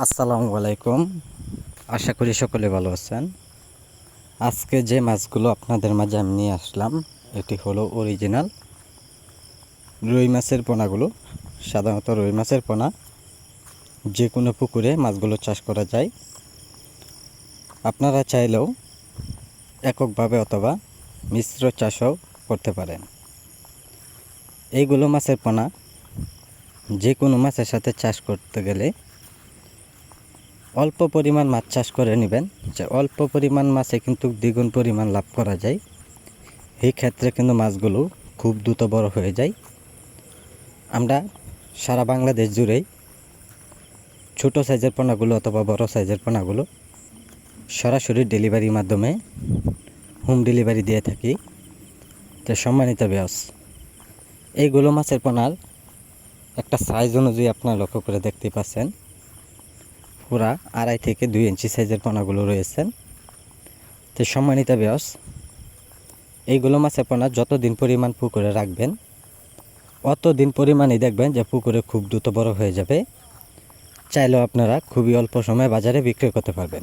আসসালামু আলাইকুম। আশা করি সকলে ভালো আছেন। আজকে যে মাছগুলো আপনাদের মাঝে আমি নিয়ে আসলাম, এটি হলো অরিজিনাল রুই মাছের পোনাগুলো। সাধারণত রুই মাছের পোনা যে কোনো পুকুরে মাছগুলো চাষ করা যায়। আপনারা চাইলেও এককভাবে অথবা মিশ্র চাষও করতে পারেন। এইগুলো মাছের পোনা যে কোনো মাছের সাথে চাষ করতে গেলে অল্প পরিমাণ মাছ চাষ করে নেবেন। যে অল্প পরিমাণ মাছে কিন্তু দ্বিগুণ পরিমাণ লাভ করা যায়। এই ক্ষেত্রে কিন্তু মাছগুলো খুব দ্রুত বড় হয়ে যায়। আমরা সারা বাংলাদেশ জুড়েই ছোট সাইজের পোনাগুলো অথবা বড় সাইজের পোনাগুলো সরাসরি ডেলিভারির মাধ্যমে হোম ডেলিভারি দিয়ে থাকি। তো সম্মানিত ব্যাস এইগুলো মাছের পোনার একটা সাইজ অনুযায়ী আপনারা লক্ষ্য করে দেখতে পাচ্ছেন। পুরা আড়াই থেকে দুই ইঞ্চি সাইজের পোনাগুলো রয়েছেন। তো সম্মানিত ব্যাস এইগুলো মাছের পোনা যতদিন পরিমাণ পুকুরে রাখবেন অত দিন পরিমাণই দেখবেন যে পুকুরে খুব দ্রুত বড় হয়ে যাবে। চাইলেও আপনারা খুবই অল্প সময়ে বাজারে বিক্রি করতে পারবেন।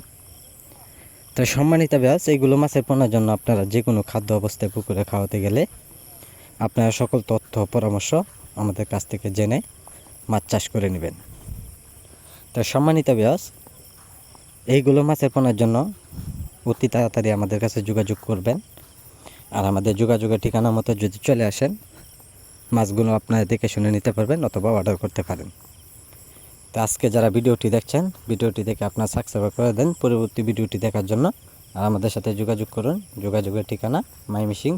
তো সম্মানিত ব্যাস এইগুলো মাছের পোনার জন্য আপনারা যে কোনো খাদ্য অবস্থায় পুকুরে খাওয়াতে গেলে আপনারা সকল তথ্য পরামর্শ আমাদের কাছ থেকে জেনে মাছ চাষ করে নেবেন। তো সম্মানিত ব্যাস এইগুলো মাছের পোনার জন্য অতি তাড়াতাড়ি আমাদের কাছে যোগাযোগ করবেন। আর আমাদের যোগাযোগের ঠিকানা মতো যদি চলে আসেন, মাছগুলো আপনারা দেখে শুনে নিতে পারবেন অথবা অর্ডার করতে পারেন। তো আজকে যারা ভিডিওটি দেখছেন, ভিডিওটি দেখে আপনার সাবস্ক্রাইব করে দেন। পরবর্তী ভিডিওটি দেখার জন্য আর আমাদের সাথে যোগাযোগ করুন। যোগাযোগের ঠিকানা মাইমিসিং